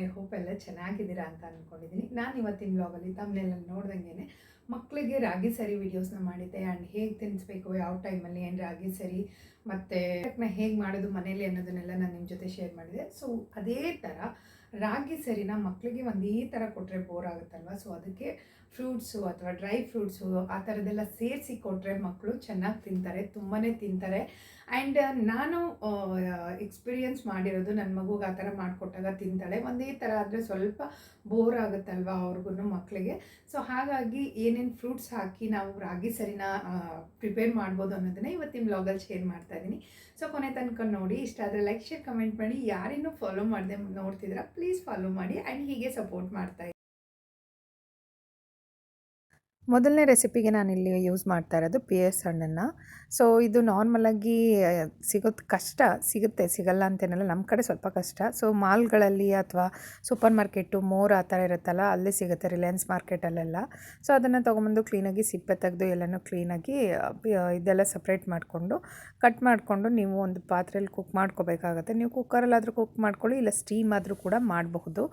I hope ಎಲ್ಲ ಚೆನ್ನಾಗಿದ್ದೀರಾ ಅಂತ ಅಂದ್ಕೊಂಡಿದ್ದೀನಿ ನಾನು ಇವತ್ತಿನ ವ್ಲಾಗಲ್ಲಿ ತಮ್ಮನೆಲ್ಲ ನೋಡ್ದಂಗೆ ಮಕ್ಕಳಿಗೆ ರಾಗಿ ಸರಿ ವೀಡಿಯೋಸ್ನ ಮಾಡಿದ್ದೆ ಆ್ಯಂಡ್ ಹೇಗೆ ತಿನ್ನಿಸ್ಬೇಕು ಯಾವ ಟೈಮಲ್ಲಿ ಏನು ರಾಗಿ ಸರಿ, ಮತ್ತು ಹೇಗೆ ಮಾಡೋದು, ಮನೇಲಿ ಅನ್ನೋದನ್ನೆಲ್ಲ ನಾನು ನಿಮ್ಮ ಜೊತೆ ಶೇರ್ ಮಾಡಿದೆ. ಸೊ ಅದೇ ಥರ ರಾಗಿ ಸರಿನ ಮಕ್ಕಳಿಗೆ ಒಂದು ಈ ಥರ ಕೊಟ್ಟರೆ ಬೋರ್ ಆಗುತ್ತಲ್ವ? ಸೊ ಅದಕ್ಕೆ ಫ್ರೂಟ್ಸು ಅಥವಾ ಡ್ರೈ ಫ್ರೂಟ್ಸು ಆ ಥರದ್ದೆಲ್ಲ ಸೇರಿಸಿ ಕೊಟ್ಟರೆ ಮಕ್ಕಳು ಚೆನ್ನಾಗಿ ತಿಂತಾರೆ ತುಂಬಾ ತಿಂತಾರೆ. ಆ್ಯಂಡ್ ನಾನು ಎಕ್ಸ್ಪೀರಿಯನ್ಸ್ ಮಾಡಿರೋದು ನನ್ನ ಮಗುಗೆ ಆ ಥರ ಮಾಡಿಕೊಟ್ಟಾಗ ತಿಂತಾಳೆ. ಒಂದೇ ಥರ ಆದರೆ ಸ್ವಲ್ಪ ಬೋರ್ ಆಗುತ್ತಲ್ವ ಅವ್ರಿಗೂ ಮಕ್ಕಳಿಗೆ ಸೊ, ಹಾಗಾಗಿ ಏನೇನು ಫ್ರೂಟ್ಸ್ ಹಾಕಿ ನಾವು ರಾಗಿ ಸರಿನ ಪ್ರಿಪೇರ್ ಮಾಡ್ಬೋದು ಅನ್ನೋದನ್ನ ಇವತ್ತಿನ ಬ್ಲಾಗಲ್ಲಿ ಶೇರ್ ಮಾಡ್ತಾ ಇದ್ದೀನಿ ಸೊ, ಕೊನೆ ತನಕ ನೋಡಿ, ಇಷ್ಟ ಆದರೆ ಲೈಕ್, ಶೇರ್, ಕಮೆಂಟ್ ಮಾಡಿ. ಯಾರಿನ್ನೂ ಫಾಲೋ ಮಾಡದೆ, ನೋಡ್ತಿದ್ದೀರಾ, ಪ್ಲೀಸ್ ಫಾಲೋ ಮಾಡಿ. ಆ್ಯಂಡ್ ಹೀಗೆ ಸಪೋರ್ಟ್ ಮಾಡ್ತಾ ಮೊದಲನೇ ರೆಸಿಪಿಗೆ ನಾನು ಇಲ್ಲಿ ಯೂಸ್ ಮಾಡ್ತಾ ಇರೋದು ಪಿ ಎಸ್ ಹಣ್ಣನ್ನು. ಸೊ ಇದು ನಾರ್ಮಲಾಗಿ ಸಿಗೋದು ಕಷ್ಟ, ಸಿಗುತ್ತೆ, ಸಿಗಲ್ಲ ಅಂತೇನಲ್ಲ ನಮ್ಮ ಕಡೆ ಸ್ವಲ್ಪ ಕಷ್ಟ. ಸೊ ಮಾಲ್ಗಳಲ್ಲಿ ಅಥವಾ ಸೂಪರ್ ಮಾರ್ಕೆಟು ಮೋರ್ ಆ ಥರ ಇರುತ್ತಲ್ಲ, ಅಲ್ಲೇ ಸಿಗುತ್ತೆ ರಿಲಯನ್ಸ್ ಮಾರ್ಕೆಟಲ್ಲೆಲ್ಲ ಸೊ ಅದನ್ನು ತೊಗೊಂಬಂದು ಕ್ಲೀನಾಗಿ ಸಿಪ್ಪೆ ತೆಗೆದು ಎಲ್ಲನೂ ಕ್ಲೀನಾಗಿ ಇದೆಲ್ಲ ಸಪ್ರೇಟ್ ಮಾಡಿಕೊಂಡು ಕಟ್ ಮಾಡಿಕೊಂಡು ನೀವು ಒಂದು ಪಾತ್ರೆಯಲ್ಲಿ ಕುಕ್ ಮಾಡ್ಕೋಬೇಕಾಗತ್ತೆ. ನೀವು ಕುಕ್ಕರಲ್ಲಾದರೂ ಕುಕ್ ಮಾಡ್ಕೊಳ್ಳಿ, ಇಲ್ಲ ಸ್ಟೀಮ್ ಆದರೂ ಕೂಡ ಮಾಡಬಹುದು.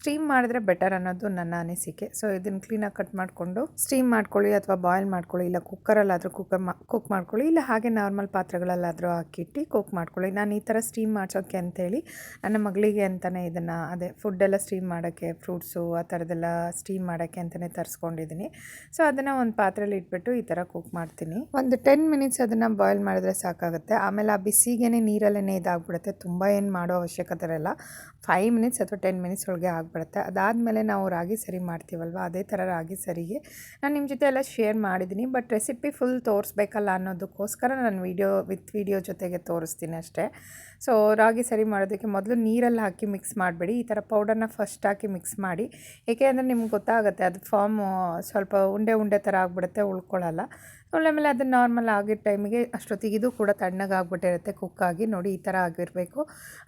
ಸ್ಟೀಮ್ ಮಾಡಿದ್ರೆ ಬೆಟರ್ ಅನ್ನೋದು ನನ್ನ ಅನಿಸಿಕೆ. ಸೊ ಇದನ್ನು ಕ್ಲೀನಾಗಿ ಕಟ್ ಮಾಡಿಕೊಂಡು ಸ್ಟೀಮ್ ಮಾಡ್ಕೊಳ್ಳಿ ಅಥವಾ ಬಾಯ್ಲ್ ಮಾಡ್ಕೊಳ್ಳಿ, ಇಲ್ಲ ಕುಕ್ಕರಲ್ಲಾದರೂ ಕುಕ್ಕರ್ ಮಾ ಕುಕ್ ಮಾಡ್ಕೊಳ್ಳಿ, ಇಲ್ಲ ಹಾಗೆ ನಾರ್ಮಲ್ ಪಾತ್ರೆಗಳಲ್ಲಾದರೂ ಹಾಕಿಟ್ಟು ಕುಕ್ ಮಾಡ್ಕೊಳ್ಳಿ. ನಾನು ಈ ಥರ ಸ್ಟೀಮ್ ಮಾಡ್ಸೋಕ್ಕೆ ಅಂತೇಳಿ ನನ್ನ ಮಗಳಿಗೆ ಅಂತಲೇ ಇದನ್ನು, ಅದೇ ಫುಡ್ಡೆಲ್ಲ ಸ್ಟೀಮ್ ಮಾಡೋಕ್ಕೆ ಫ್ರೂಟ್ಸು ಆ ಥರದ್ದೆಲ್ಲ ಸ್ಟೀಮ್ ಮಾಡೋಕ್ಕೆ ಅಂತಲೇ ತರಿಸ್ಕೊಂಡಿದ್ದೀನಿ. ಸೊ ಅದನ್ನು ಒಂದು ಪಾತ್ರೆಯಲ್ಲಿ ಇಟ್ಬಿಟ್ಟು ಈ ಥರ ಕುಕ್ ಮಾಡ್ತೀನಿ. ಒಂದು ಟೆನ್ ಮಿನಿಟ್ಸ್ ಅದನ್ನು ಬಾಯ್ಲ್ ಮಾಡಿದ್ರೆ ಸಾಕಾಗುತ್ತೆ. ಆಮೇಲೆ ಆ ಬಿಸಿಗೇ ನೀರಲ್ಲೇ ಇದಾಗ್ಬಿಡುತ್ತೆ. ತುಂಬ ಏನು ಮಾಡೋ ಅವಶ್ಯಕತೆ ಇರಲ್ಲ. ಫೈವ್ ಮಿನಿಟ್ಸ್ ಅಥವಾ ಟೆನ್ ಮಿನಿಟ್ಸ್ ಒಳಗೆ ಆಗಿಬಿಡುತ್ತೆ. ಅದಾದಮೇಲೆ ನಾವು ರಾಗಿ ಸರಿ ಮಾಡ್ತೀವಲ್ವ, ಅದೇ ಥರ ರಾಗಿ ಸರಿಗೆ ನಾನು ನಿಮ್ಮ ಜೊತೆ ಎಲ್ಲ ಶೇರ್ ಮಾಡಿದ್ದೀನಿ ಬಟ್ ರೆಸಿಪಿ ಫುಲ್ ತೋರಿಸ್ಬೇಕಲ್ಲ ಅನ್ನೋದಕ್ಕೋಸ್ಕರ ನಾನು ವೀಡಿಯೋ ವಿತ್ ವೀಡಿಯೋ ಜೊತೆಗೆ ತೋರಿಸ್ತೀನಿ ಅಷ್ಟೇ. ಸೊ ರಾಗಿ ಸರಿ ಮಾಡೋದಕ್ಕೆ ಮೊದಲು ನೀರಲ್ಲಿ ಹಾಕಿ ಮಿಕ್ಸ್ ಮಾಡಬೇಡಿ. ಈ ಥರ ಪೌಡರ್ನ ಫಸ್ಟ್ ಹಾಕಿ ಮಿಕ್ಸ್ ಮಾಡಿ. ಏಕೆ ಅಂದರೆ ನಿಮ್ಗೆ ಗೊತ್ತಾಗುತ್ತೆ, ಅದು ಫಾರ್ಮ್ ಸ್ವಲ್ಪ ಉಂಡೆ ಉಂಡೆ ಥರ ಆಗಿಬಿಡುತ್ತೆ, ಉಳ್ಕೊಳ್ಳಲ್ಲ. ಆಮೇಲೆ ಅದನ್ನು ನಾರ್ಮಲ್ ಆಗಿದ್ದ ಟೈಮಿಗೆ ಅಷ್ಟೊತ್ತಿಗೆ ಇದು ಕೂಡ ತಣ್ಣಗೆ ಆಗ್ಬಿಟ್ಟಿರುತ್ತೆ ಕುಕ್ಕಾಗಿ ನೋಡಿ ಈ ಥರ ಆಗಿರಬೇಕು.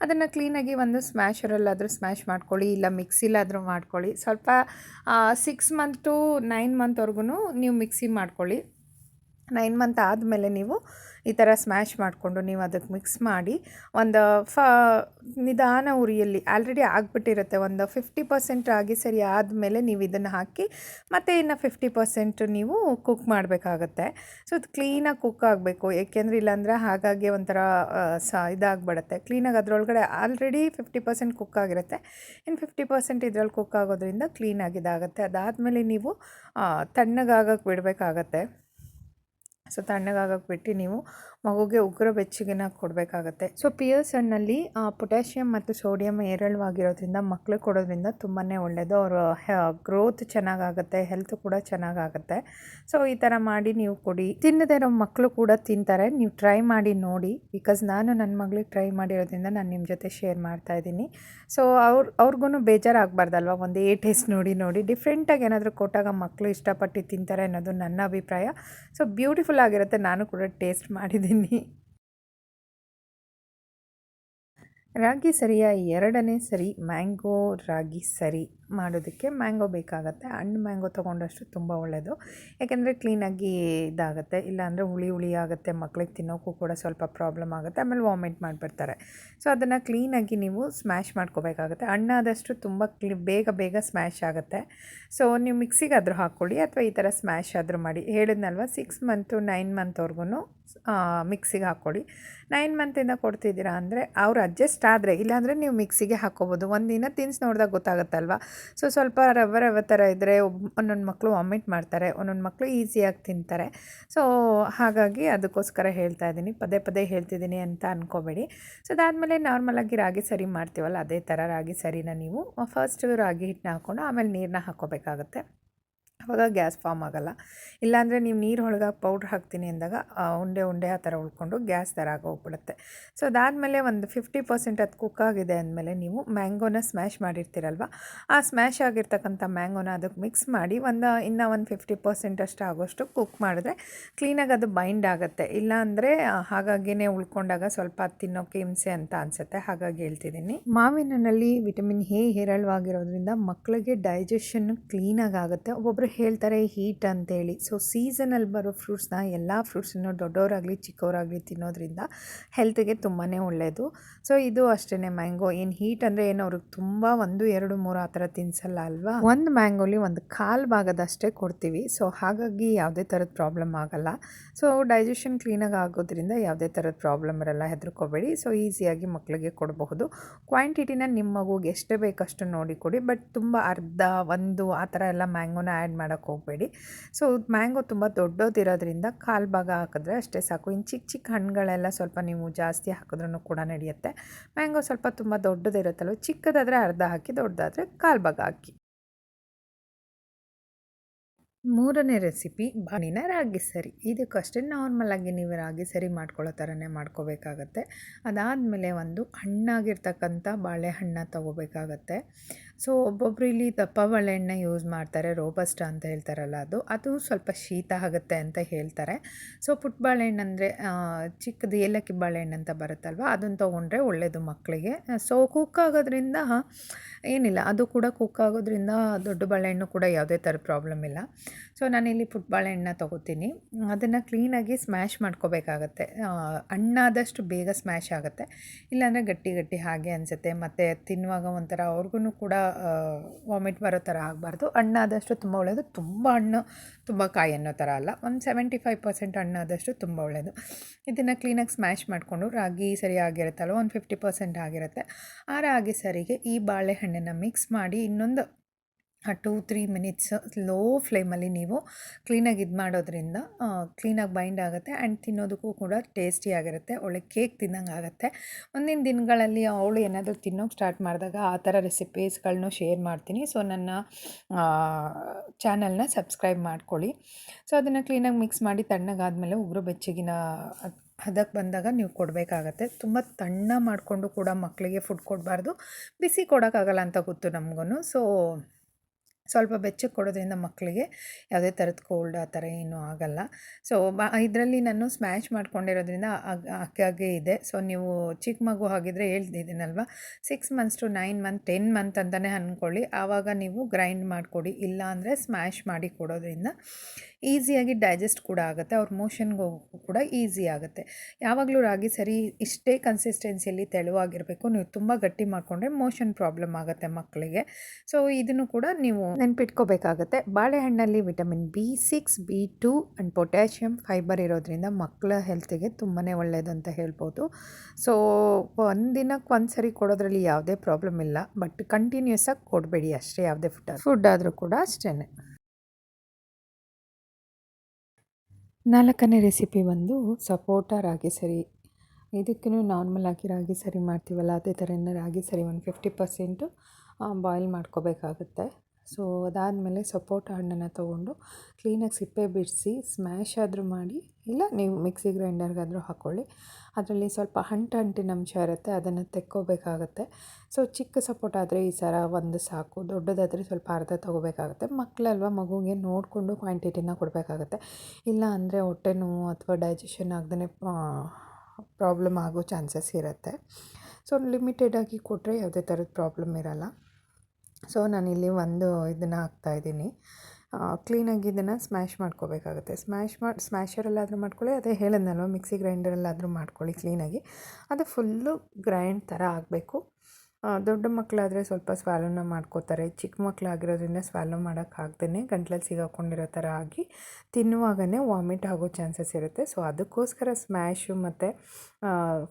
ಅದನ್ನು ಕ್ಲೀನಾಗಿ ಒಂದು ಸ್ಮ್ಯಾಶರಲ್ಲಾದರೂ ಸ್ಮ್ಯಾಶ್ ಮಾಡ್ಕೊಳ್ಳಿ, ಇಲ್ಲ ಮಿಕ್ಸಿಲಾದರೂ ಮಾಡ್ಕೊಳ್ಳಿ. ಸ್ವಲ್ಪ ಸಿಕ್ಸ್ ಮಂತ್ ಟು ನೈನ್ ಮಂತ್ವರೆಗೂ ನೀವು ಮಿಕ್ಸಿ ಮಾಡ್ಕೊಳ್ಳಿ. ನೈನ್ ಮಂತ್ ಆದಮೇಲೆ ನೀವು ಈ ಥರ ಸ್ಮ್ಯಾಶ್ ಮಾಡಿಕೊಂಡು ನೀವು ಅದಕ್ಕೆ ಮಿಕ್ಸ್ ಮಾಡಿ ಒಂದು ಫ, ನಿಧಾನ ಉರಿಯಲ್ಲಿ ಆಲ್ರೆಡಿ ಆಗಿಬಿಟ್ಟಿರುತ್ತೆ. ಒಂದು ಫಿಫ್ಟಿ ಪರ್ಸೆಂಟ್ ಆಗಿ ಸರಿ ಆದಮೇಲೆ ನೀವು ಇದನ್ನು ಹಾಕಿ ಮತ್ತು ಇನ್ನು ಫಿಫ್ಟಿ ಪರ್ಸೆಂಟ್ ನೀವು ಕುಕ್ ಮಾಡಬೇಕಾಗತ್ತೆ. ಸೊ ಅದು ಕ್ಲೀನಾಗಿ ಕುಕ್ ಆಗಬೇಕು. ಏಕೆಂದರೆ ಇಲ್ಲಾಂದರೆ ಹಾಗಾಗಿ ಒಂಥರ ಸ, ಇದಾಗ್ಬಿಡುತ್ತೆ. ಕ್ಲೀನಾಗಿ ಅದರೊಳಗಡೆ ಆಲ್ರೆಡಿ ಫಿಫ್ಟಿ ಪರ್ಸೆಂಟ್ ಕುಕ್ ಆಗಿರುತ್ತೆ. ಇನ್ನು ಫಿಫ್ಟಿ ಪರ್ಸೆಂಟ್ ಇದರಲ್ಲಿ ಕುಕ್ ಆಗೋದ್ರಿಂದ ಕ್ಲೀನಾಗಿ ಇದಾಗುತ್ತೆ. ಅದಾದಮೇಲೆ ನೀವು ತಣ್ಣಗಾಗಕ್ಕೆ ಬಿಡಬೇಕಾಗತ್ತೆ. ಸೊ ತಣ್ಣಗಾಗಕ್ಕೆ ಬಿಟ್ಟು ನೀವು ಮಗುಗೆ ಉಗ್ರ ಬೆಚ್ಚಗಿನ ಕೊಡಬೇಕಾಗತ್ತೆ. ಸೊ ಪಿಯರ್ಸ್ ಹಣ್ಣಲ್ಲಿ ಪೊಟ್ಯಾಷಿಯಂ ಮತ್ತು ಸೋಡಿಯಂ ಏರಳವಾಗಿರೋದ್ರಿಂದ ಮಕ್ಕಳು ಕೊಡೋದ್ರಿಂದ ತುಂಬಾ ಒಳ್ಳೆಯದು ಅವರು ಗ್ರೋತ್ ಚೆನ್ನಾಗಾಗುತ್ತೆ, ಹೆಲ್ತ್ ಕೂಡ ಚೆನ್ನಾಗಾಗುತ್ತೆ. ಸೊ ಈ ಥರ ಮಾಡಿ ನೀವು ಕೊಡಿ. ತಿನ್ನದೇ ಇರೋ ಮಕ್ಕಳು ಕೂಡ ತಿಂತಾರೆ. ನೀವು ಟ್ರೈ ಮಾಡಿ ನೋಡಿ. ಬಿಕಾಸ್ ನಾನು ನನ್ನ ಮಗಳಿಗೆ ಟ್ರೈ ಮಾಡಿರೋದ್ರಿಂದ ನಾನು ನಿಮ್ಮ ಜೊತೆ ಶೇರ್ ಮಾಡ್ತಾ ಇದ್ದೀನಿ. ಸೊ ಅವ್ರ ಅವ್ರಿಗೂ ಬೇಜಾರಾಗಬಾರ್ದಲ್ವ? ಒಂದು ಏ ಟೇಸ್ಟ್ ನೋಡಿ ನೋಡಿ. ಡಿಫ್ರೆಂಟಾಗಿ ಏನಾದರೂ ಕೊಟ್ಟಾಗ ಮಕ್ಕಳು ಇಷ್ಟಪಟ್ಟು ತಿಂತಾರೆ ಅನ್ನೋದು ನನ್ನ ಅಭಿಪ್ರಾಯ. ಸೊ ಬ್ಯೂಟಿಫುಲ್ ಆಗಿರುತ್ತೆ ನಾನು ಕೂಡ ಟೇಸ್ಟ್ ಮಾಡಿದ್ದೀನಿ. ರಾಗಿ ಸರಿಯ? ಎರಡನೇ ಸರಿ ಮ್ಯಾಂಗೋ ರಾಗಿ ಸರಿ. ಮಾಡೋದಕ್ಕೆ ಮ್ಯಾಂಗೋ ಬೇಕಾಗತ್ತೆ. ಹಣ್ಣು ಮ್ಯಾಂಗೋ ತೊಗೊಂಡಷ್ಟು ತುಂಬ ಒಳ್ಳೆಯದು ಯಾಕೆಂದರೆ ಕ್ಲೀನಾಗಿ ಇದಾಗುತ್ತೆ. ಇಲ್ಲಾಂದರೆ ಹುಳಿ ಹುಳಿ ಆಗುತ್ತೆ. ಮಕ್ಳಿಗೆ ತಿನ್ನೋಕ್ಕೂ ಕೂಡ ಸ್ವಲ್ಪ ಪ್ರಾಬ್ಲಮ್ ಆಗುತ್ತೆ. ಆಮೇಲೆ ವಾಮಿಟ್ ಮಾಡಿಬಿಡ್ತಾರೆ. ಸೊ, ಅದನ್ನು ಕ್ಲೀನಾಗಿ ನೀವು ಸ್ಮ್ಯಾಶ್ ಮಾಡ್ಕೋಬೇಕಾಗುತ್ತೆ. ಹಣ್ಣಾದಷ್ಟು ತುಂಬ ಕ್ಲಿ, ಬೇಗ ಬೇಗ ಸ್ಮ್ಯಾಶ್ ಆಗುತ್ತೆ. ಸೊ, ನೀವು ಮಿಕ್ಸಿಗೆ ಮಿಕ್ಸಿಗಾದರೂ ಹಾಕ್ಕೊಳ್ಳಿ ಅಥವಾ ಈ ಥರ ಸ್ಮ್ಯಾಶ್ ಆದರೂ ಮಾಡಿ. ಹೇಳಿದ್ನಲ್ವ ಸಿಕ್ಸ್ ಮಂತು ನೈನ್ ಮಂತ್ವರೆಗೂ ಮಿಕ್ಸಿಗೆ ಹಾಕ್ಕೊಳ್ಳಿ. ನೈನ್ ಮಂತಿಂದ ಕೊಡ್ತಿದ್ದೀರಾ ಅಂದರೆ ಅವ್ರು ಅಡ್ಜಸ್ಟ್ ಆದರೆ, ಇಲ್ಲಾಂದರೆ ನೀವು ಮಿಕ್ಸಿಗೆ ಹಾಕ್ಕೋಬೋದು. ಒಂದಿನ ತಿನ್ಸಿ ನೋಡಿದಾಗ ಗೊತ್ತಾಗುತ್ತಲ್ವ? ಸೊ ಸ್ವಲ್ಪ ರವೆ ರವೆ ಥರ ಇದ್ದರೆ ಒಂದೊಂದು ಮಕ್ಕಳು ವಾಮಿಟ್ ಮಾಡ್ತಾರೆ, ಒಂದೊಂದು ಮಕ್ಕಳು ಈಸಿಯಾಗಿ ತಿಂತಾರೆ. ಸೊ ಹಾಗಾಗಿ ಅದಕ್ಕೋಸ್ಕರ ಹೇಳ್ತಾ ಇದ್ದೀನಿ, ಪದೇ ಪದೇ ಹೇಳ್ತಿದ್ದೀನಿ ಅಂತ ಅಂದ್ಕೋಬೇಡಿ ಸೊ ಅದಾದಮೇಲೆ ನಾರ್ಮಲಾಗಿ ರಾಗಿ ಸರಿ ಮಾಡ್ತೀವಲ್ಲ, ಅದೇ ಥರ ರಾಗಿ ಸರಿನ ನೀವು ಫಸ್ಟ್ ರಾಗಿ ಹಿಟ್ಟನ್ನ ಹಾಕ್ಕೊಂಡು ಆಮೇಲೆ ನೀರನ್ನ ಹಾಕ್ಕೋಬೇಕಾಗತ್ತೆ. ಅವಾಗ ಗ್ಯಾಸ್ ಫಾರ್ಮ್ ಆಗೋಲ್ಲ. ಇಲ್ಲಾಂದರೆ ನೀವು ನೀರು ಒಳಗೆ ಪೌಡ್ರ್ ಹಾಕ್ತೀನಿ ಅಂದಾಗ ಉಂಡೆ ಉಂಡೆ ಆ ಥರ ಉಳ್ಕೊಂಡು ಗ್ಯಾಸ್ ಥರ ಆಗೋಗ್ಬಿಡುತ್ತೆ ಸೊ ಅದಾದಮೇಲೆ ಒಂದು ಫಿಫ್ಟಿ ಪರ್ಸೆಂಟ್ ಅದು ಕುಕ್ ಆಗಿದೆ ಅಂದಮೇಲೆ ನೀವು ಮ್ಯಾಂಗೋನ ಸ್ಮ್ಯಾಶ್ ಮಾಡಿರ್ತೀರಲ್ವ? ಆ ಸ್ಮ್ಯಾಶ್ ಆಗಿರ್ತಕ್ಕಂಥ ಮ್ಯಾಂಗೋನ ಅದಕ್ಕೆ ಮಿಕ್ಸ್ ಮಾಡಿ ಒಂದು, ಇನ್ನೂ ಒಂದು ಫಿಫ್ಟಿ ಪರ್ಸೆಂಟ್ ಅಷ್ಟು ಆಗೋಷ್ಟು ಕುಕ್ ಮಾಡಿದ್ರೆ ಕ್ಲೀನಾಗಿ ಅದು ಬೈಂಡ್ ಆಗುತ್ತೆ. ಇಲ್ಲ ಅಂದರೆ ಹಾಗಾಗಿನೇ ಉಳ್ಕೊಂಡಾಗ ಸ್ವಲ್ಪ ತಿನ್ನೋಕ್ಕೆ ಹಿಂಸೆ ಅಂತ ಅನಿಸುತ್ತೆ. ಹಾಗಾಗಿ ಹೇಳ್ತಿದ್ದೀನಿ. ಮಾವಿನಲ್ಲಿ ವಿಟಮಿನ್ ಎ ಹೇರಳವಾಗಿರೋದ್ರಿಂದ ಮಕ್ಕಳಿಗೆ ಡೈಜೆಷನ್ ಕ್ಲೀನಾಗಿ ಆಗುತ್ತೆ. ಒಬ್ಬೊಬ್ಬರು ಹೇಳ್ತಾರೆ ಹೀಟ್ ಅಂತೇಳಿ. ಸೊ ಸೀಸನಲ್ಲಿ ಬರೋ ಫ್ರೂಟ್ಸ್ನ ಎಲ್ಲ ಫ್ರೂಟ್ಸನ್ನು ದೊಡ್ಡವರಾಗಲಿ ಚಿಕ್ಕವರಾಗಲಿ ತಿನ್ನೋದ್ರಿಂದ ಹೆಲ್ತ್ಗೆ ತುಂಬಾ ಒಳ್ಳೆಯದು ಸೊ ಇದು ಅಷ್ಟೇ ಮ್ಯಾಂಗೋ ಏನು ಹೀಟ್ ಅಂದರೆ ಏನು ಅವ್ರಿಗೆ ತುಂಬ ಒಂದು, ಎರಡು, ಮೂರು ಆ ಥರ ತಿನ್ಸಲ್ಲ ಅಲ್ವಾ? ಒಂದು ಮ್ಯಾಂಗೋಲಿ ಒಂದು ಕಾಲು ಭಾಗದಷ್ಟೇ ಕೊಡ್ತೀವಿ. ಸೊ ಹಾಗಾಗಿ ಯಾವುದೇ ಥರದ ಪ್ರಾಬ್ಲಮ್ ಆಗಲ್ಲ. ಸೊ ಡೈಜೆಷನ್ ಕ್ಲೀನಾಗಿ ಆಗೋದ್ರಿಂದ ಯಾವುದೇ ಥರದ ಪ್ರಾಬ್ಲಮ್ ಇರಲ್ಲ, ಹೆದರ್ಕೋಬೇಡಿ. ಸೊ ಈಸಿಯಾಗಿ ಮಕ್ಕಳಿಗೆ ಕೊಡಬಹುದು. ಕ್ವಾಂಟಿಟಿನ ನಿಮ್ಮ ಮಗುಗೆ ಎಷ್ಟು ಬೇಕಷ್ಟು ನೋಡಿ ಕೊಡಿ. ಬಟ್ ತುಂಬ ಅರ್ಧ, ಒಂದು ಆ ಥರ ಎಲ್ಲ ಮ್ಯಾಂಗೋನ ಆ್ಯಡ್ ಮಾಡೋಕ್ಕೆ ಹೋಗಬೇಡಿ. ಸೊ ಮ್ಯಾಂಗೋ ತುಂಬ ದೊಡ್ಡದಿರೋದ್ರಿಂದ ಕಾಲು ಭಾಗ ಹಾಕಿದ್ರೆ ಅಷ್ಟೇ ಸಾಕು. ಇನ್ನು ಚಿಕ್ಕ ಚಿಕ್ಕ ಹಣ್ಣುಗಳೆಲ್ಲ ಸ್ವಲ್ಪ ನೀವು ಜಾಸ್ತಿ ಹಾಕಿದ್ರೂ ಕೂಡ ನಡೆಯುತ್ತೆ. ಮ್ಯಾಂಗೋ ಸ್ವಲ್ಪ ತುಂಬ ದೊಡ್ಡದಿರುತ್ತಲ್ವ, ಚಿಕ್ಕದಾದರೆ ಅರ್ಧ ಹಾಕಿ, ದೊಡ್ಡದಾದರೆ ಕಾಲು ಭಾಗ ಹಾಕಿ. ಮೂರನೇ ರೆಸಿಪಿ ಬಾಣಿನ ರಾಗಿ ಸರಿ. ಇದಕ್ಕಷ್ಟೇ ನಾರ್ಮಲಾಗಿ ನೀವು ರಾಗಿ ಸರಿ ಮಾಡ್ಕೊಳ್ಳೋ ಥರನೇ ಮಾಡ್ಕೋಬೇಕಾಗತ್ತೆ. ಅದಾದಮೇಲೆ ಒಂದು ಹಣ್ಣಾಗಿರ್ತಕ್ಕಂಥ ಬಾಳೆಹಣ್ಣ ತೊಗೋಬೇಕಾಗತ್ತೆ. ಸೊ ಒಬ್ಬೊಬ್ಬರು ಇಲ್ಲಿ ದಪ್ಪ ಎಣ್ಣೆ ಯೂಸ್ ಮಾಡ್ತಾರೆ ರೋಬಸ್ಟ ಅಂತ ಹೇಳ್ತಾರಲ್ಲ ಅದು. ಅದು ಸ್ವಲ್ಪ ಶೀತ ಆಗುತ್ತೆ ಅಂತ ಹೇಳ್ತಾರೆ. ಸೊ ಪುಟ್ಟ ಅಂದರೆ ಚಿಕ್ಕದು ಏಲಕ್ಕಿ ಬಾಳೆಹಣ್ಣು ಅಂತ ಬರುತ್ತಲ್ವ, ಅದನ್ನು ತೊಗೊಂಡ್ರೆ ಒಳ್ಳೆಯದು ಮಕ್ಕಳಿಗೆ. ಸೊ ಕುಕ್ ಆಗೋದ್ರಿಂದ, ಏನಿಲ್ಲ, ಅದು ಕೂಡ ಕುಕ್ ಆಗೋದ್ರಿಂದ ದೊಡ್ಡ ಬಾಳೆಹಣ್ಣು ಕೂಡ ಯಾವುದೇ ಥರ ಪ್ರಾಬ್ಲಮ್ ಇಲ್ಲ. ಸೊ, ನಾನಿಲ್ಲಿ ಪುಟ್ಟ ಬಾಳೆಹಣ್ಣ ತೊಗೋತೀನಿ. ಅದನ್ನು ಕ್ಲೀನಾಗಿ ಸ್ಮ್ಯಾಶ್ ಮಾಡ್ಕೋಬೇಕಾಗತ್ತೆ. ಹಣ್ಣಾದಷ್ಟು ಬೇಗ ಸ್ಮ್ಯಾಶ್ ಆಗುತ್ತೆ. ಇಲ್ಲಾಂದರೆ ಗಟ್ಟಿ ಗಟ್ಟಿ ಹಾಗೆ ಅನಿಸುತ್ತೆ. ಮತ್ತು ತಿನ್ನುವಾಗ ಒಂಥರ ಅವ್ರಿಗೂ ಕೂಡ ವಾಮಿಟ್ ಬರೋ ಥರ ಆಗಬಾರ್ದು. ಹಣ್ಣಾದಷ್ಟು ತುಂಬ ಒಳ್ಳೆಯದು ತುಂಬ ಹಣ್ಣು ತುಂಬ ಕಾಯಿ ಅನ್ನೋ ಥರ ಅಲ್ಲ. ಒಂದು ಸೆವೆಂಟಿ ಫೈವ್ ಪರ್ಸೆಂಟ್ ಹಣ್ಣಾದಷ್ಟು ತುಂಬ ಒಳ್ಳೆಯದು ಇದನ್ನು ಕ್ಲೀನಾಗಿ ಸ್ಮ್ಯಾಶ್ ಮಾಡಿಕೊಂಡು ರಾಗಿ ಸರಿ ಆಗಿರುತ್ತಲ್ವ? ಒಂದು ಫಿಫ್ಟಿ ಪರ್ಸೆಂಟ್ ಆಗಿರುತ್ತೆ. ಆ ರಾಗಿ ಸರಿಗೆ ಈ ಬಾಳೆಹಣ್ಣನ್ನು ಮಿಕ್ಸ್ ಮಾಡಿ ಇನ್ನೊಂದು ಟೂ ತ್ರೀ ಮಿನಿಟ್ಸ್ ಲೋ ಫ್ಲೇಮಲ್ಲಿ ನೀವು ಕ್ಲೀನಾಗಿ ಇದು ಮಾಡೋದ್ರಿಂದ ಕ್ಲೀನಾಗಿ ಬೈಂಡ್ ಆಗುತ್ತೆ ಆ್ಯಂಡ್ ತಿನ್ನೋದಕ್ಕೂ ಕೂಡ ಟೇಸ್ಟಿಯಾಗಿರುತ್ತೆ ಒಳ್ಳೆ ಕೇಕ್ ತಿನ್ನಂಗೆ ಆಗುತ್ತೆ. ಮುಂದಿನ ದಿನಗಳಲ್ಲಿ ಅವಳು ಏನಾದರೂ ತಿನ್ನೋಕೆ ಸ್ಟಾರ್ಟ್ ಮಾಡಿದಾಗ ಆ ಥರ ರೆಸಿಪೀಸ್ಗಳನ್ನೂ ಶೇರ್ ಮಾಡ್ತೀನಿ. ಸೊ ನನ್ನ ಚಾನಲ್ನ ಸಬ್ಸ್ಕ್ರೈಬ್ ಮಾಡ್ಕೊಳ್ಳಿ. ಸೊ ಅದನ್ನು ಕ್ಲೀನಾಗಿ ಮಿಕ್ಸ್ ಮಾಡಿ ತಣ್ಣಗಾದಮೇಲೆ ಉಗುರು ಬೆಚ್ಚಗಿನ ಹದಕ್ಕೆ ಬಂದಾಗ ನೀವು ಕೊಡಬೇಕಾಗತ್ತೆ. ತುಂಬ ತಣ್ಣ ಮಾಡಿಕೊಂಡು ಕೂಡ ಮಕ್ಕಳಿಗೆ ಫುಡ್ ಕೊಡಬಾರ್ದು. ಬಿಸಿ ಕೊಡೋಕ್ಕಾಗಲ್ಲ ಅಂತ ಗೊತ್ತು ನಮಗೂ ಸೊ ಸ್ವಲ್ಪ ಬೆಚ್ಚಗೆ ಕೊಡೋದ್ರಿಂದ ಮಕ್ಕಳಿಗೆ ಯಾವುದೇ ಥರದ ಕೋಲ್ಡ್ ಆ ಥರ ಏನೂ ಆಗಲ್ಲ. ಸೊ ಇದರಲ್ಲಿ ನಾನು ಸ್ಮ್ಯಾಶ್ ಮಾಡ್ಕೊಂಡಿರೋದ್ರಿಂದ ಹಾಗೆ ಇದೆ. ಸೊ ನೀವು ಚಿಕ್ಕ ಮಗು ಹಾಗಿದ್ರೆ ಹೇಳ್ತಿದ್ದೀನಲ್ವ? Six months to nine month ten month ಅಂತಲೇ ಅಂದ್ಕೊಳ್ಳಿ ಆವಾಗ ನೀವು ಗ್ರೈಂಡ್ ಮಾಡಿಕೊಡಿ. ಇಲ್ಲ ಅಂದರೆ ಸ್ಮ್ಯಾಶ್ ಮಾಡಿ ಕೊಡೋದ್ರಿಂದ ಈಸಿಯಾಗಿ ಡೈಜೆಸ್ಟ್ ಕೂಡ ಆಗುತ್ತೆ. ಅವ್ರ ಮೋಷನ್ಗೂ ಕೂಡ ಈಸಿ ಆಗುತ್ತೆ. ಯಾವಾಗಲೂ ರಾಗಿ ಸರಿ ಇಷ್ಟೇ ಕನ್ಸಿಸ್ಟೆನ್ಸಿಯಲ್ಲಿ ತೆಳುವಾಗಿರಬೇಕು. ನೀವು ತುಂಬ ಗಟ್ಟಿ ಮಾಡಿಕೊಂಡ್ರೆ ಮೋಷನ್ ಪ್ರಾಬ್ಲಮ್ ಆಗುತ್ತೆ ಮಕ್ಕಳಿಗೆ ಸೊ ಇದನ್ನು ಕೂಡ ನೀವು ನೆನ್ಪಿಟ್ಕೋಬೇಕಾಗತ್ತೆ. ಬಾಳೆಹಣ್ಣಲ್ಲಿ vitamin B six B two and potassium fibre ಇರೋದ್ರಿಂದ ಮಕ್ಕಳ ಹೆಲ್ತಿಗೆ ತುಂಬಾ ಒಳ್ಳೆಯದು ಅಂತ ಹೇಳ್ಬೋದು. ಸೊ ಒಂದಿನಕ್ಕೆ ಒಂದು ಸರಿ ಕೊಡೋದ್ರಲ್ಲಿ ಯಾವುದೇ ಪ್ರಾಬ್ಲಮ್ ಇಲ್ಲ. ಬಟ್ ಕಂಟಿನ್ಯೂಸ್ ಆಗಿ ಕೊಡಬೇಡಿ ಅಷ್ಟೇ ಯಾವುದೇ ಫುಡ್ ಫುಡ್ ಆದರೂ ಕೂಡ ಅಷ್ಟೇ ನಾಲ್ಕನೇ ರೆಸಿಪಿ ಬಂದು ಸಪೋಟ ರಾಗಿ ಸರಿ. ಇದಕ್ಕೂ ನಾರ್ಮಲಾಗಿ ರಾಗಿ ಸರಿ ಮಾಡ್ತೀವಲ್ಲ ಅದೇ ಥರನೇ ರಾಗಿ ಸರಿ ಒಂದು ಫಿಫ್ಟಿ ಪರ್ಸೆಂಟು ಬಾಯ್ಲ್ ಮಾಡ್ಕೋಬೇಕಾಗುತ್ತೆ. ಸೊ ಅದಾದಮೇಲೆ ಸಪೋಟ ಹಣ್ಣನ್ನು ತೊಗೊಂಡು ಕ್ಲೀನಾಗಿ ಸಿಪ್ಪೆ ಬಿಡಿಸಿ ಸ್ಮ್ಯಾಶ್ ಆದರೂ ಮಾಡಿ, ಇಲ್ಲ ನೀವು ಮಿಕ್ಸಿ ಗ್ರೈಂಡರ್ಗಾದರೂ ಹಾಕ್ಕೊಳ್ಳಿ ಅದರಲ್ಲಿ ಸ್ವಲ್ಪ ಅಂಟು ಹಂಟಿನ ಅಂಶ ಇರುತ್ತೆ, ಅದನ್ನು ತೆಕ್ಕೋಬೇಕಾಗತ್ತೆ. ಸೊ ಚಿಕ್ಕ ಸಪೋಟ ಆದರೆ ಈ ಸರ ಒಂದು ಸಾಕು, ದೊಡ್ಡದಾದರೆ ಸ್ವಲ್ಪ ಅರ್ಧ ತೊಗೋಬೇಕಾಗುತ್ತೆ. ಮಕ್ಕಳಲ್ವ ಮಗುಗೆ ನೋಡಿಕೊಂಡು ಕ್ವಾಂಟಿಟಿನ ಕೊಡಬೇಕಾಗತ್ತೆ. ಇಲ್ಲ ಅಂದರೆ ಹೊಟ್ಟೆ ನೋವು ಅಥವಾ ಡೈಜೆಷನ್ ಆಗದೇ ಪ್ರಾಬ್ಲಮ್ ಆಗೋ ಚಾನ್ಸಸ್ ಇರುತ್ತೆ. ಸೊ ಲಿಮಿಟೆಡಾಗಿ ಕೊಟ್ಟರೆ ಯಾವುದೇ ಥರದ ಪ್ರಾಬ್ಲಮ್ ಇರಲ್ಲ. ಸೊ ನಾನಿಲ್ಲಿ ಒಂದು ಇದನ್ನು ಹಾಕ್ತಾಯಿದ್ದೀನಿ ಕ್ಲೀನಾಗಿ ಇದನ್ನು ಸ್ಮ್ಯಾಶ್ ಮಾಡ್ಕೋಬೇಕಾಗುತ್ತೆ. ಸ್ಮ್ಯಾಶ್ ಮಾಡಿ ಸ್ಮ್ಯಾಶರಲ್ಲಾದರೂ ಮಾಡ್ಕೊಳ್ಳಿ, ಅದೇ ಹೇಳಿದ್ನಲ್ವ ಮಿಕ್ಸಿ ಗ್ರೈಂಡರಲ್ಲಾದರೂ ಮಾಡ್ಕೊಳ್ಳಿ ಕ್ಲೀನಾಗಿ ಅದು ಫುಲ್ಲು ಗ್ರೈಂಡ್ ಥರ ಆಗಬೇಕು. ದೊಡ್ಡ ಮಕ್ಕಳಾದರೆ ಸ್ವಲ್ಪ ಸ್ವಾಲೋನ ಮಾಡ್ಕೋತಾರೆ. ಚಿಕ್ಕ ಮಕ್ಕಳಾಗಿರೋದ್ರಿಂದ ಸ್ವಾಲೋ ಮಾಡೋಕ್ಕಾಗ್ದೇ ಗಂಟ್ಲಲ್ಲಿ ಸಿಗಾಕೊಂಡಿರೋ ಥರ ಆಗಿ ತಿನ್ನುವಾಗಲೇ ವಾಮಿಟ್ ಆಗೋ ಚಾನ್ಸಸ್ ಇರುತ್ತೆ. ಸೊ, ಅದಕ್ಕೋಸ್ಕರ ಸ್ಮ್ಯಾಶು ಮತ್ತು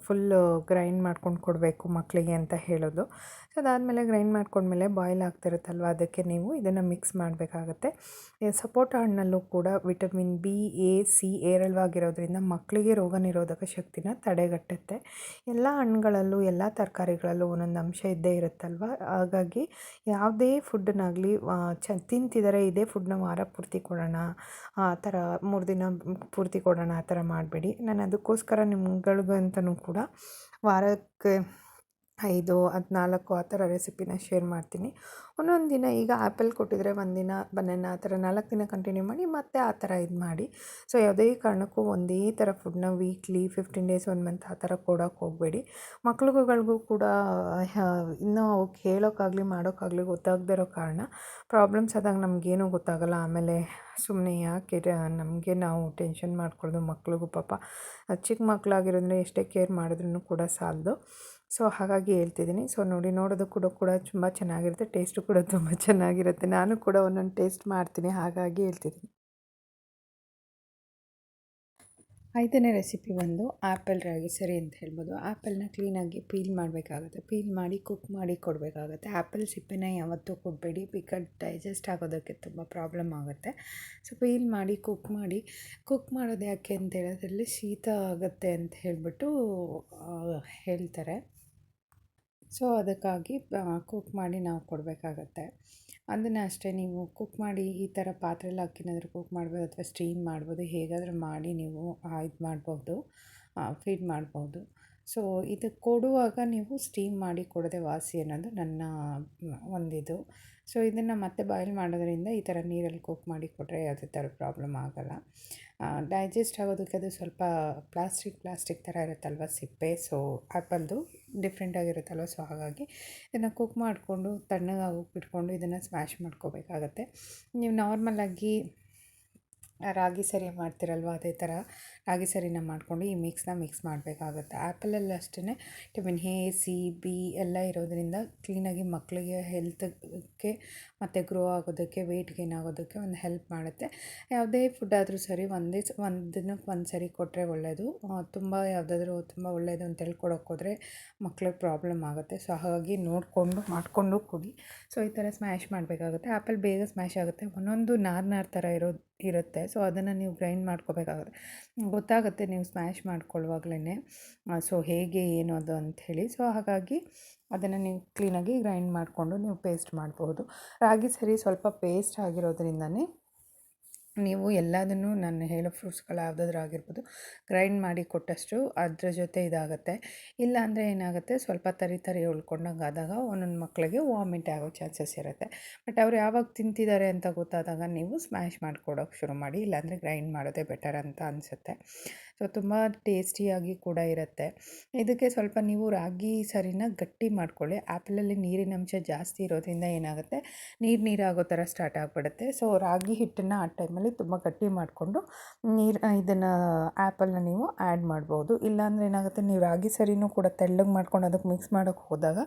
ಫುಲ್ಲು ಗ್ರೈಂಡ್ ಮಾಡ್ಕೊಂಡು ಕೊಡಬೇಕು ಮಕ್ಕಳಿಗೆ ಅಂತ ಹೇಳೋದು. ಸೊ, ಅದಾದಮೇಲೆ ಗ್ರೈಂಡ್ ಮಾಡ್ಕೊಂಡ್ಮೇಲೆ ಬಾಯ್ಲ್ ಆಗ್ತಿರುತ್ತಲ್ವ, ಅದಕ್ಕೆ ನೀವು ಇದನ್ನು ಮಿಕ್ಸ್ ಮಾಡಬೇಕಾಗತ್ತೆ. ಸಪೋಟ ಹಣ್ಣಲ್ಲೂ ಕೂಡ ವಿಟಮಿನ್ ಬಿ, ಎ, ಸಿ ಏರಳವಾಗಿರೋದ್ರಿಂದ ಮಕ್ಕಳಿಗೆ ರೋಗ ನಿರೋಧಕ ಶಕ್ತಿನ ತಡೆಗಟ್ಟುತ್ತೆ. ಎಲ್ಲ ಹಣ್ಣುಗಳಲ್ಲೂ, ಎಲ್ಲ ತರಕಾರಿಗಳಲ್ಲೂ ಒಂದೊಂದು ಅಂಶ ಇದ್ದೇ ಇರುತ್ತಲ್ವ? ಹಾಗಾಗಿ ಯಾವುದೇ ಫುಡ್ಡನ್ನಾಗಲಿ ಚ ತಿಂತಿದ್ದಾರೆ ಇದೇ ಫುಡ್ನ ವಾರ ಪೂರ್ತಿ ಕೊಡೋಣ. ಆ ಥರ ಮೂರು ದಿನ ಪೂರ್ತಿ ಕೊಡೋಣ ಆ ಥರ ಮಾಡಬೇಡಿ. ನಾನು ಅದಕ್ಕೋಸ್ಕರ ನಿಮ್ಗಳಿಗಂತನೂ ಕೂಡ ವಾರಕ್ಕೆ ಐದು, ಹದಿನಾಲ್ಕು ಆ ಥರ ರೆಸಿಪಿನ ಶೇರ್ ಮಾಡ್ತೀನಿ. ಒಂದೊಂದು ದಿನ ಈಗ ಆ್ಯಪಲ್ ಕೊಟ್ಟಿದ್ರೆ ಒಂದಿನ ಬನಾನಾ ಆ ಥರ ನಾಲ್ಕು ದಿನ ಕಂಟಿನ್ಯೂ ಮಾಡಿ ಮತ್ತೆ ಆ ಥರ ಇದು ಮಾಡಿ. ಸೊ, ಯಾವುದೇ ಕಾರಣಕ್ಕೂ ಒಂದೇ ಥರ ಫುಡ್ನ weekly fifteen days one month ಆ ಥರ ಕೊಡೋಕೆ ಹೋಗಬೇಡಿ. ಮಕ್ಳುಗಳಿಗೂ ಕೂಡ ಇನ್ನೂ ಅವಕ್ಕೆ ಹೇಳೋಕ್ಕಾಗಲಿ ಮಾಡೋಕ್ಕಾಗಲಿ ಗೊತ್ತಾಗದೇ ಇರೋ ಕಾರಣ ಪ್ರಾಬ್ಲಮ್ಸ್ ಆದಾಗ ನಮಗೇನು ಗೊತ್ತಾಗಲ್ಲ. ಆಮೇಲೆ ಸುಮ್ಮನೆ ಯಾಕೆ ನಮಗೆ ನಾವು ಟೆನ್ಷನ್ ಮಾಡ್ಕೊಳ್ಳೋದು ಮಕ್ಳಿಗೂ ಪಾಪ. ಚಿಕ್ಕ ಮಕ್ಕಳಾಗಿರೋದ್ರೆ ಎಷ್ಟೇ ಕೇರ್ ಮಾಡಿದ್ರೂ ಕೂಡ ಸಾಲದು. ಸೊ, ಹಾಗಾಗಿ ಹೇಳ್ತಿದ್ದೀನಿ. ಸೊ, ನೋಡಿ, ನೋಡೋದು ಕೂಡ ಕೂಡ ತುಂಬ ಚೆನ್ನಾಗಿರುತ್ತೆ. ಟೇಸ್ಟು ಕೂಡ ತುಂಬ ಚೆನ್ನಾಗಿರುತ್ತೆ. ನಾನು ಕೂಡ ಒಂದೊಂದು ಟೇಸ್ಟ್ ಮಾಡ್ತೀನಿ. ಹಾಗಾಗಿ ಹೇಳ್ತಿದ್ದೀನಿ. ಐದನೇ ರೆಸಿಪಿ ಬಂದು ಆ್ಯಪಲ್ ರಾಗಿ ಸರಿ ಅಂತ ಹೇಳ್ಬೋದು. ಆ್ಯಪಲ್ನ ಕ್ಲೀನಾಗಿ ಪೀಲ್ ಮಾಡಬೇಕಾಗುತ್ತೆ. ಪೀಲ್ ಮಾಡಿ, ಕುಕ್ ಮಾಡಿ ಕೊಡಬೇಕಾಗುತ್ತೆ. ಆ್ಯಪಲ್ ಸಿಪ್ಪೆನ ಯಾವತ್ತೂ ಕೊಡಬೇಡಿ. ಬಿಕಾಸ್ ಡೈಜೆಸ್ಟ್ ಆಗೋದಕ್ಕೆ ತುಂಬ ಪ್ರಾಬ್ಲಮ್ ಆಗುತ್ತೆ. ಸೊ, ಪೀಲ್ ಮಾಡಿ, ಕುಕ್ ಮಾಡಿ, ಕುಕ್ ಮಾಡೋದು ಯಾಕೆ ಅಂತ ಹೇಳೋದ್ರಲ್ಲಿ ಶೀತ ಆಗುತ್ತೆ ಅಂತ ಹೇಳಿಬಿಟ್ಟು ಹೇಳ್ತಾರೆ. ಸೊ ಅದಕ್ಕಾಗಿ ಕುಕ್ ಮಾಡಿ ನಾವು ಕೊಡಬೇಕಾಗತ್ತೆ. ಅದನ್ನು ಅಷ್ಟೇ, ನೀವು ಕುಕ್ ಮಾಡಿ ಈ ಥರ ಪಾತ್ರೆಲ್ಲ ಹಾಕಿನಾದರೂ ಕುಕ್ ಮಾಡ್ಬೋದು ಅಥವಾ ಸ್ಟೀಮ್ ಮಾಡ್ಬೋದು, ಹೇಗಾದರೂ ಮಾಡಿ ನೀವು ಇದು ಮಾಡ್ಬೋದು ಫೀಡ್ ಮಾಡ್ಬೋದು. ಸೊ, ಇದು ಕೊಡುವಾಗ ನೀವು ಸ್ಟೀಮ್ ಮಾಡಿ ಕೊಡದೆ ವಾಸಿ ಅನ್ನೋದು ನನ್ನ ಒಂದಿದು. ಸೊ, ಇದನ್ನು ಮತ್ತೆ ಬಾಯ್ಲ್ ಮಾಡೋದ್ರಿಂದ ಈ ಥರ ನೀರಲ್ಲಿ ಕುಕ್ ಮಾಡಿ ಕೊಟ್ಟರೆ ಯಾವುದೇ ಥರ ಪ್ರಾಬ್ಲಮ್ ಆಗೋಲ್ಲ. ಡೈಜೆಸ್ಟ್ ಆಗೋದಕ್ಕೆ ಅದು ಸ್ವಲ್ಪ ಪ್ಲಾಸ್ಟಿಕ್ ಪ್ಲಾಸ್ಟಿಕ್ ಥರ ಇರುತ್ತಲ್ವ ಸಿಪ್ಪೆ. ಸೊ ಆ್ಯಪಲ್ದು ಡಿಫ್ರೆಂಟಾಗಿರುತ್ತಲ್ವ ಸೊ, ಹಾಗಾಗಿ ಇದನ್ನು ಕುಕ್ ಮಾಡಿಕೊಂಡು ತಣ್ಣಗಾಗಿ ಬಿಟ್ಕೊಂಡು ಇದನ್ನು ಸ್ಮ್ಯಾಶ್ ಮಾಡ್ಕೋಬೇಕಾಗತ್ತೆ. ನೀವು ನಾರ್ಮಲಾಗಿ ರಾಗಿ ಸರಿ ಮಾಡ್ತಿರಲ್ವ ಅದೇ ಥರ ರಾಗಿ ಸರಿನ ಮಾಡಿಕೊಂಡು ಈ ಮಿಕ್ಸ್ನ ಮಿಕ್ಸ್ ಮಾಡಬೇಕಾಗುತ್ತೆ. ಆ್ಯಪಲಲ್ಲಿ ಅಷ್ಟೇ ವಿಟಮಿನ್ ಎ, ಸಿ, ಬಿ ಎಲ್ಲ ಇರೋದರಿಂದ ಕ್ಲೀನಾಗಿ ಮಕ್ಕಳಿಗೆ ಹೆಲ್ತ್ಗೆ ಮತ್ತು ಗ್ರೋ ಆಗೋದಕ್ಕೆ ವೆಯ್ಟ್ ಗೇನ್ ಆಗೋದಕ್ಕೆ ಒಂದು ಹೆಲ್ಪ್ ಮಾಡುತ್ತೆ. ಯಾವುದೇ ಫುಡ್ ಆದರೂ ಸರಿ ಒಂದೇ ಒಂದು ದಿನಕ್ಕೆ ಒಂದು ಸರಿ ಕೊಟ್ಟರೆ ಒಳ್ಳೆಯದು ತುಂಬ ಯಾವುದಾದ್ರೂ ತುಂಬ ಒಳ್ಳೆಯದು ಅಂತ ಹೇಳ್ಕೊಡೋಕೆ ಹೋದರೆ ಮಕ್ಳಿಗೆ ಪ್ರಾಬ್ಲಮ್ ಆಗುತ್ತೆ. ಸೊ, ಹಾಗಾಗಿ ನೋಡಿಕೊಂಡು ಮಾಡಿಕೊಂಡು ಕೊಡಿ. ಸೊ, ಈ ಥರ ಸ್ಮ್ಯಾಶ್ ಮಾಡಬೇಕಾಗುತ್ತೆ. ಆ್ಯಪಲ್ ಬೇಗ ಸ್ಮ್ಯಾಶ್ ಆಗುತ್ತೆ. ಒಂದೊಂದು ನಾರ್ನಾರ್ ನಾರು ಥರ ಇರೋದು ಇರುತ್ತೆ. ಸೊ ಅದನ್ನು ನೀವು ಗ್ರೈಂಡ್ ಮಾಡ್ಕೋಬೇಕಾಗುತ್ತೆ. ಗೊತ್ತಾಗುತ್ತೆ ನೀವು ಸ್ಮ್ಯಾಶ್ ಮಾಡ್ಕೊಳ್ಳುವಾಗಲೇ ಸೊ ಹೇಗೆ, ಏನು ಅದು ಅಂಥೇಳಿ. ಸೊ ಹಾಗಾಗಿ ಅದನ್ನು ನೀವು ಕ್ಲೀನಾಗಿ ಗ್ರೈಂಡ್ ಮಾಡಿಕೊಂಡು ನೀವು ಪೇಸ್ಟ್ ಮಾಡ್ಬೋದು. ರಾಗಿ ಸರಿ ಸ್ವಲ್ಪ ಪೇಸ್ಟ್ ಆಗಿರೋದ್ರಿಂದನೇ ನೀವು ಎಲ್ಲದನ್ನು ನಾನು ಹೇಳೋ ಫ್ರೂಟ್ಸ್ಗಳು ಯಾವುದಾದ್ರೂ ಆಗಿರ್ಬೋದು ಗ್ರೈಂಡ್ ಮಾಡಿ ಕೊಟ್ಟಷ್ಟು ಅದ್ರ ಜೊತೆ ಇದಾಗುತ್ತೆ. ಇಲ್ಲ ಅಂದರೆ ಏನಾಗುತ್ತೆ, ಸ್ವಲ್ಪ ತರಿ ತರಿ ಉಳ್ಕೊಂಡಂಗೆ ಆದಾಗ ಒಂದೊಂದು ಮಕ್ಕಳಿಗೆ ವಾಮಿಟ್ ಆಗೋ ಚಾನ್ಸಸ್ ಇರುತ್ತೆ. ಬಟ್ ಅವ್ರು ಯಾವಾಗ ತಿಂತಿದ್ದಾರೆ ಅಂತ ಗೊತ್ತಾದಾಗ ನೀವು ಸ್ಮ್ಯಾಶ್ ಮಾಡಿಕೊಡೋಕೆ ಶುರು ಮಾಡಿ ಇಲ್ಲಾಂದರೆ ಗ್ರೈಂಡ್ ಮಾಡೋದೇ ಬೆಟರ್ ಅಂತ ಅನಿಸುತ್ತೆ. ಸೊ, ತುಂಬ ಟೇಸ್ಟಿಯಾಗಿ ಕೂಡ ಇರುತ್ತೆ. ಇದಕ್ಕೆ ಸ್ವಲ್ಪ ನೀವು ರಾಗಿ ಸರಿನ ಗಟ್ಟಿ ಮಾಡ್ಕೊಳ್ಳಿ. ಆ್ಯಪಲಲ್ಲಿ ನೀರಿನ ಅಂಶ ಜಾಸ್ತಿ ಇರೋದ್ರಿಂದ ಏನಾಗುತ್ತೆ, ನೀರು ನೀರಾಗೋ ಥರ ಸ್ಟಾರ್ಟ್ ಆಗಿಬಿಡುತ್ತೆ. ಸೊ, ರಾಗಿ ಹಿಟ್ಟನ್ನು ಆ ಟೈಮಲ್ಲಿ ತುಂಬ ಗಟ್ಟಿ ಮಾಡಿಕೊಂಡು ನೀರು ಇದನ್ನು ಆ್ಯಪಲ್ನ ನೀವು ಆ್ಯಡ್ ಮಾಡ್ಬೋದು. ಇಲ್ಲಾಂದರೆ ಏನಾಗುತ್ತೆ, ನೀವು ರಾಗಿ ಸರಿನೂ ಕೂಡ ತೆಳ್ಳಗೆ ಮಾಡ್ಕೊಂಡು ಅದಕ್ಕೆ ಮಿಕ್ಸ್ ಮಾಡೋಕ್ಕೆ ಹೋದಾಗ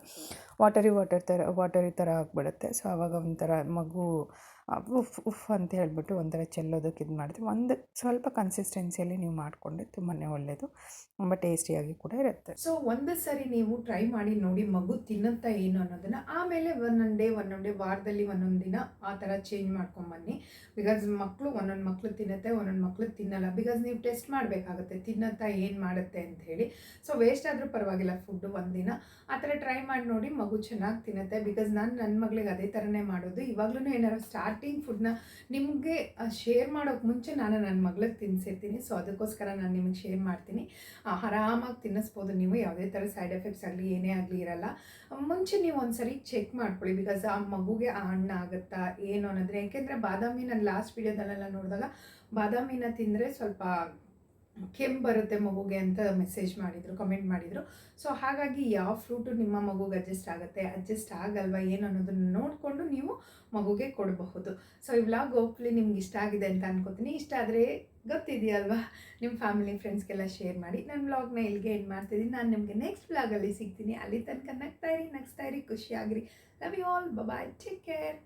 ವಾಟರಿ ವಾಟರ್ ಥರ ವಾಟರಿ ಥರ ಆಗಿಬಿಡುತ್ತೆ. ಸೊ ಆವಾಗ ಒಂಥರ ಮಗು ಉಫ್ ಉಫ್ ಅಂತ ಹೇಳಿಬಿಟ್ಟು ಒಂಥರ ಚೆಲ್ಲೋದಕ್ಕೆ ಇದು ಮಾಡ್ತೀವಿ. ಒಂದು ಸ್ವಲ್ಪ ಕನ್ಸಿಸ್ಟೆನ್ಸಿಯಲ್ಲಿ ನೀವು ಮಾಡಿಕೊಂಡ್ರೆ ತುಂಬಾ ಒಳ್ಳೆಯದು ತುಂಬ ಟೇಸ್ಟಿಯಾಗಿ ಕೂಡ ಇರುತ್ತೆ. ಸೊ ಒಂದು ಸರಿ ನೀವು ಟ್ರೈ ಮಾಡಿ ನೋಡಿ ಮಗು ತಿನ್ನುತ್ತಾ ಏನು ಅನ್ನೋದನ್ನು ಆಮೇಲೆ ಒಂದೊಂದು ಡೇ ಒಂದೊಂದು ಡೇ ವಾರದಲ್ಲಿ ಒಂದೊಂದು ದಿನ ಆ ಥರ ಚೇಂಜ್ ಮಾಡ್ಕೊಂಬನ್ನಿ ಬಿಕಾಸ್ ಮಕ್ಕಳು ಒಂದೊಂದು ಮಕ್ಕಳು ತಿನ್ನುತ್ತೆ, ಒಂದೊಂದು ಮಕ್ಕಳು ತಿನ್ನಲ್ಲ. ಬಿಕಾಸ್ ನೀವು ಟೆಸ್ಟ್ ಮಾಡಬೇಕಾಗುತ್ತೆ ತಿನ್ನಂತ ಏನು ಮಾಡುತ್ತೆ ಅಂತ ಹೇಳಿ. ಸೊ ವೇಸ್ಟ್ ಆದರೂ ಪರವಾಗಿಲ್ಲ ಫುಡ್ಡು ಒಂದಿನ ಆ ಥರ ಟ್ರೈ ಮಾಡಿ ನೋಡಿ ಮಗು ಚೆನ್ನಾಗಿ ತಿನ್ನುತ್ತೆ. ಬಿಕಾಸ್ ನಾನು ನನ್ನ ಮಗಳಿಗೆ ಅದೇ ಥರನೇ ಮಾಡೋದು. ಇವಾಗಲೂ ಏನಾರು ಸ್ಟಾರ್ಟಿಂಗ್ ಫುಡ್ನ ನಿಮಗೆ ಶೇರ್ ಮಾಡೋಕ್ಕೆ ಮುಂಚೆ ನಾನು ನನ್ನ ಮಗಳಿಗೆ ತಿನ್ಸಿರ್ತೀನಿ. ಸೊ ಅದಕ್ಕೋಸ್ಕರ ನಾನು ನಿಮಗೆ ಶೇರ್ ಮಾಡ್ತೀನಿ. ಆರಾಮಾಗಿ ತಿನ್ನಿಸ್ಬೋದು ನೀವು. ಯಾವುದೇ ಥರ ಸೈಡ್ ಎಫೆಕ್ಟ್ಸ್ ಆಗಲಿ, ಏನೇ ಆಗಲಿ ಇರಲ್ಲ. ಮುಂಚೆ ನೀವು ಒಂದ್ಸರಿ ಚೆಕ್ ಮಾಡ್ಕೊಳ್ಳಿ. ಬಿಕಾಸ್ ಆ ಮಗುಗೆ ಆ ಹಣ್ಣು ಆಗುತ್ತಾ, ಏನು ಅನ್ನೋದ್ರೆ ಯಾಕೆಂದರೆ ಬಾದಾಮಿ, ನಾನು ಲಾಸ್ಟ್ ವೀಡಿಯೋದಲ್ಲೆಲ್ಲ ನೋಡಿದಾಗ, ಬಾದಾಮಿನ ತಿಂದರೆ ಸ್ವಲ್ಪ ಕೆಮ್ಮು ಬರುತ್ತೆ ಮಗುಗೆ ಅಂತ ಮೆಸೇಜ್ ಮಾಡಿದರು ಕಮೆಂಟ್ ಮಾಡಿದರು. ಸೊ ಹಾಗಾಗಿ ಯಾವ ಫ್ರೂಟು ನಿಮ್ಮ ಮಗುಗೆ ಅಡ್ಜಸ್ಟ್ ಆಗುತ್ತೆ ಅಡ್ಜಸ್ಟ್ ಆಗಲ್ವಾ ಏನು ಅನ್ನೋದನ್ನು ನೋಡಿಕೊಂಡು ನೀವು ಮಗುಗೆ ಕೊಡಬಹುದು. ಸೊ ಈ ವ್ಲಾಗ್ ಹೋಪ್ಲಿ ನಿಮ್ಗೆ ಇಷ್ಟ ಆಗಿದೆ ಅಂತ ಅನ್ಕೋತೀನಿ. ಇಷ್ಟ ಆದರೆ ಗೊತ್ತಿದೆಯಲ್ವಾ? ನಿಮ್ಮ ಫ್ಯಾಮಿಲಿ ಫ್ರೆಂಡ್ಸ್ಗೆಲ್ಲ ಶೇರ್ ಮಾಡಿ. ನನ್ನ ವ್ಲಾಗ್ನ ಇಲ್ಲಿಗೆ ಎಂಡ್ ಮಾಡ್ತಿದ್ದೀನಿ ನಾನು ನಿಮಗೆ ನೆಕ್ಸ್ಟ್ ವ್ಲಾಗಲ್ಲಿ ಸಿಗ್ತೀನಿ. ಅಲ್ಲಿ ತನಕ ನಗ್ತಾ ಇರಿ, ನಗ್ಸ್ತಾ ಇರಿ, ಖುಷಿಯಾಗಿರಿ. Love you all bye take care